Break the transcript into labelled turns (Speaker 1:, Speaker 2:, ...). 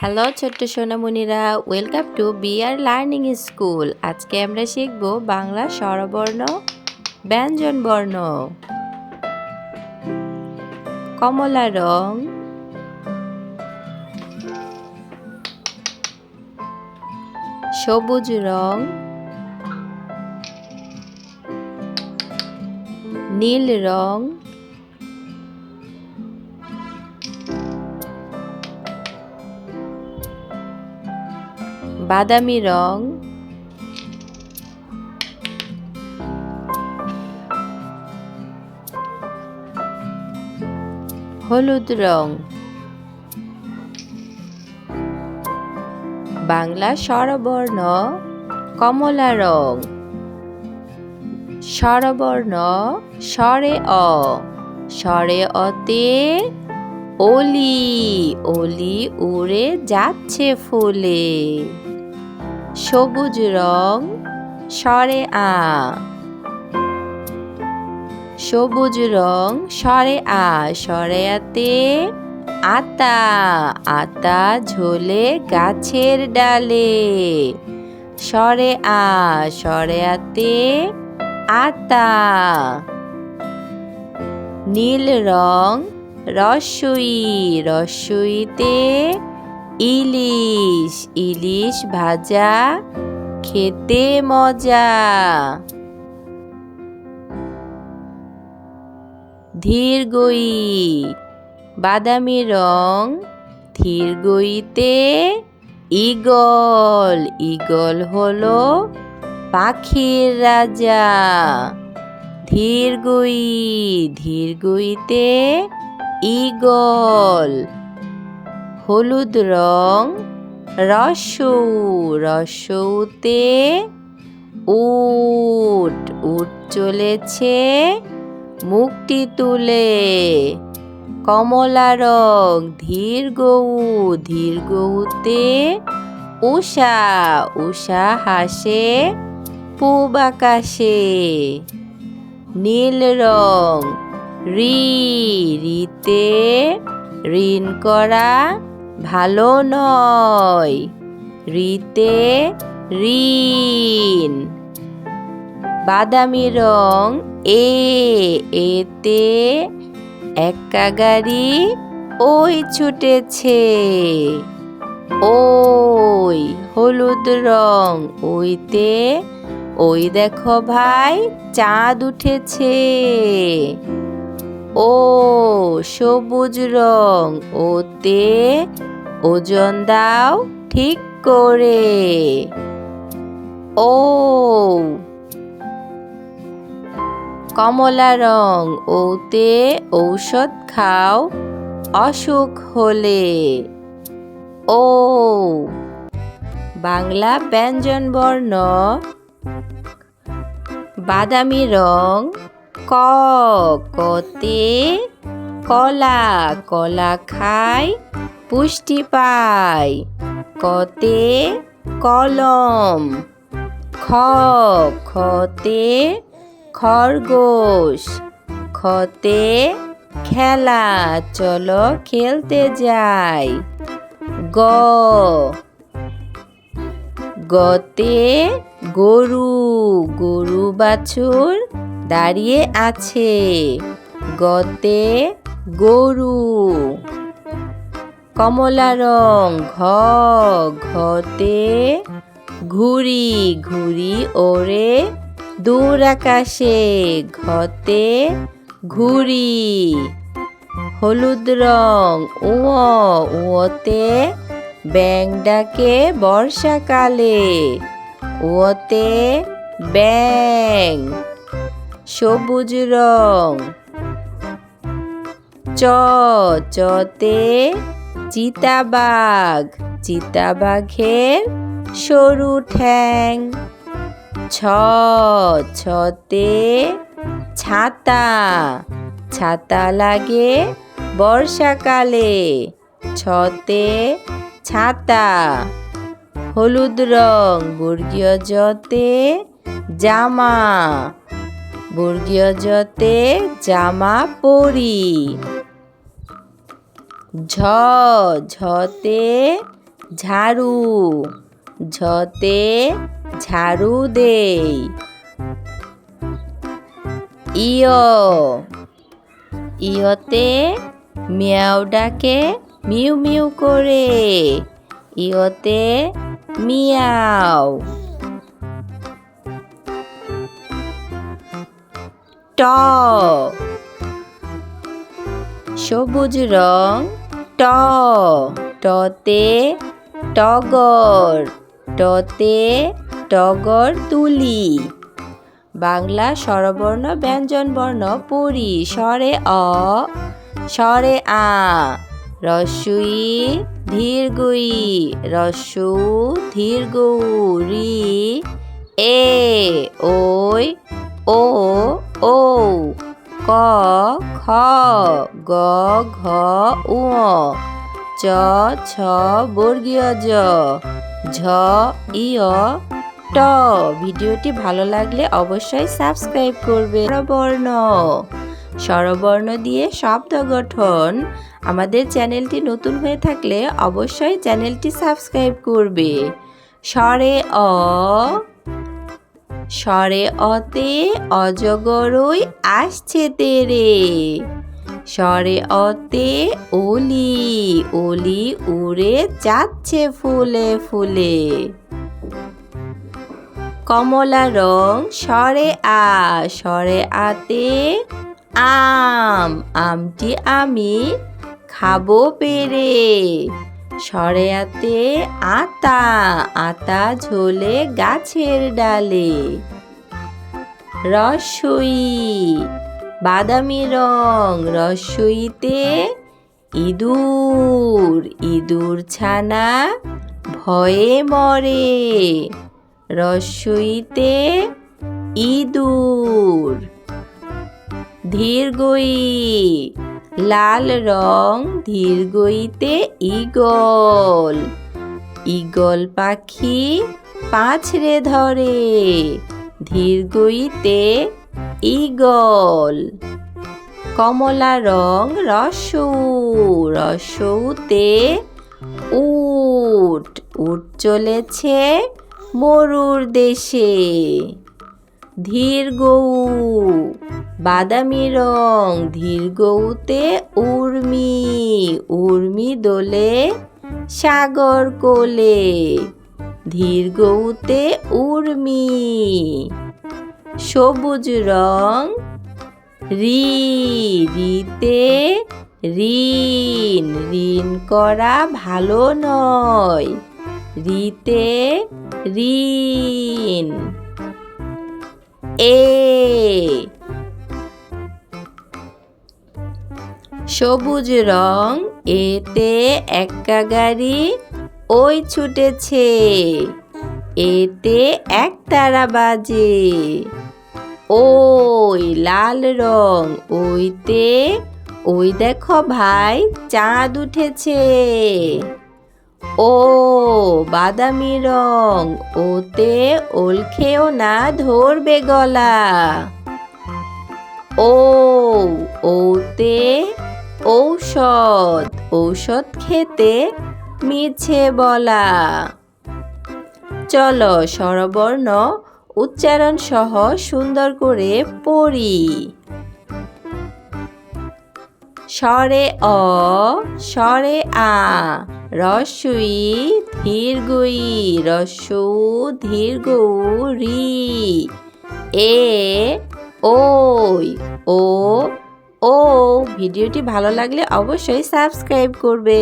Speaker 1: Hello ছোট্ট সোনামণিরা welcome to BR learning school আজকে আমরা শিখব বাংলা স্বরবর্ণ, ব্যঞ্জন বর্ণ। কমলা রং। সবুজ রং। নীল রং। বাদামি রং। হলুদ রং। বাংলা স্বরবর্ণ কমলা রং। স্বরবর্ণ স্বরে অ। স্বরে অতে অলি অলি উড়ে যাচ্ছে ফুলে। সবুজ রং, সরে আ। সবুজ রং, সরে আ স্বরে আতে আতা আতা ঝোলে গাছের ডালে। সরে আ স্বরে আতে আতা। নীল রং, রসই, রসইতে ইলিশ ইলিশ ভাজা, খেতে মজা। ধীরগই বাদামি রং ধীরগইতে ইগল ইগল হলো পাখির রাজা। ধীরগই ধীরগইতে ইগল হলুদ রং রসৌ, রসৌতে উট উট চলেছে মুখটি তুলে। কমলা রং, ধীর গৌ ধীর গৌতে উষা উষা হাসে পূব আকাশে। নীল রং, রি, রিতে ঋণ করা ভালো নয়। রিতে ঋণ। বাদামি রং এ, এতে একা গাড়ি ওই ছুটেছে। ওই হলুদ রং ওইতে, ওই দেখো ভাই চাঁদ উঠেছে। ও সবুজ রং, ওতে ওজন দাও ঠিক করে। ও কমলা রং, ওতে ঔষধ খাও, অসুখ হলে। ও বাংলা ব্যঞ্জন বর্ণ বাদামি রং ক, কতে কলা কলা খায় পুষ্টি পায় কতে কলম, খ, খতে খরগোশ, খতে খেলা, চলো খেলতে যাই। গ, গতে গরু গরু বাছুর দাঁড়িয়ে আছে। গতে গরু। কমলা রং ঘ, ঘতে ঘুড়ি ঘুড়ি ওরে দূর আকাশে, ঘতে ঘুড়ি হলুদ রং উঁ, উঁতে ব্যাং ডাকে বর্ষাকালে, উঁতে ব্যাং সবুজ রং। চ, চতে চিতাবাঘ। চিতাবাঘের সরু ঠ্যাং। ছ, ছতে ছাতা। ছাতা লাগে বর্ষাকালে। ছতে ছাতা। হলুদ রং, বর্গীয় জতে জামা। বর্গীয় জতে জামা পরি। ঝ, ঝতে ঝাড়ু। ঝতে ঝাড়ু দেই। ইয়, ইয়তে মিয়াও ডাকে মিউ মিউ করে। ইয়তে মিয়াও। ট সবুজ রং ট টতে টগর। টতে টগর তুলি। বাংলা স্বরবর্ণ ব্যঞ্জন বর্ণ পড়ি স্বরে অ, স্বরে আ। রস্যুই ধীর্গুই। রস্যু ধীর্গু রি এ ওই ও ও ক, খ, গ, ঘ, উ, চ, ছ, বর্গীয় জ, ঝ ইয় ট। ভিডিওটি ভালো লাগলে অবশ্যই সাবস্ক্রাইব করবে। স্বরবর্ণ স্বরবর্ণ দিয়ে শব্দ গঠন। আমাদের চ্যানেলটি নতুন হয়ে থাকলে অবশ্যই চ্যানেলটি সাবস্ক্রাইব করবে। স্বরে অ স্বরে অতে অজগরই আসছে তেরে। স্বরে অতে ওলি ওলি উড়ে যাচ্ছে ফুলে ফুলে। কমলা রং সরে আ সরে আতে আম, আমটি আমি খাব পেরে। স্বরে আতে আতা ঝোলে গাছের ডালে। রসই, বাদামি রং, রসইতে ইঁদুর ইঁদুর ছানা ভয়ে মরে। রসইতে ইঁদুর ধীরগই লাল রং ধীরগইতে ইগল ইগল পাখি পাঁচড়ে ধরে ধীরগইতে ইগল কমলা রং রসু, রসৌতে উট উট চলেছে মরুর দেশে। ধীর গৌ বাদামি রং ধীর গৌতে উর্মি উর্মি দোলে সাগর কোলে ধীর গৌতে উর্মি। সবুজ রং, রি, রিতে ঋণ ঋণ করা ভালো নয়, রিতে ঋণ। এ সবুজ রং, এতে একা গাড়ি ওই ছুটেছে। এতে এক তারা বাজে। ওই লাল রং, ওইতে, ওই দেখো ভাই, চাঁদ উঠেছে। ও বাদামি রং, ওতে ওল খেও না ধরবে গলা। ও, ওতে ঔষধ ঔষধ খেতে মিছে বলা। চলো স্বরবর্ণ উচ্চারণ সহ সুন্দর করে পড়ি। স্বরে অ, স্বরে আ রস্যই ধীর্গই রস্যু ধীর্গৌ রি এ, ওই, ও ও ভিডিওটি ভালো লাগলে অবশ্যই সাবস্ক্রাইব করবে।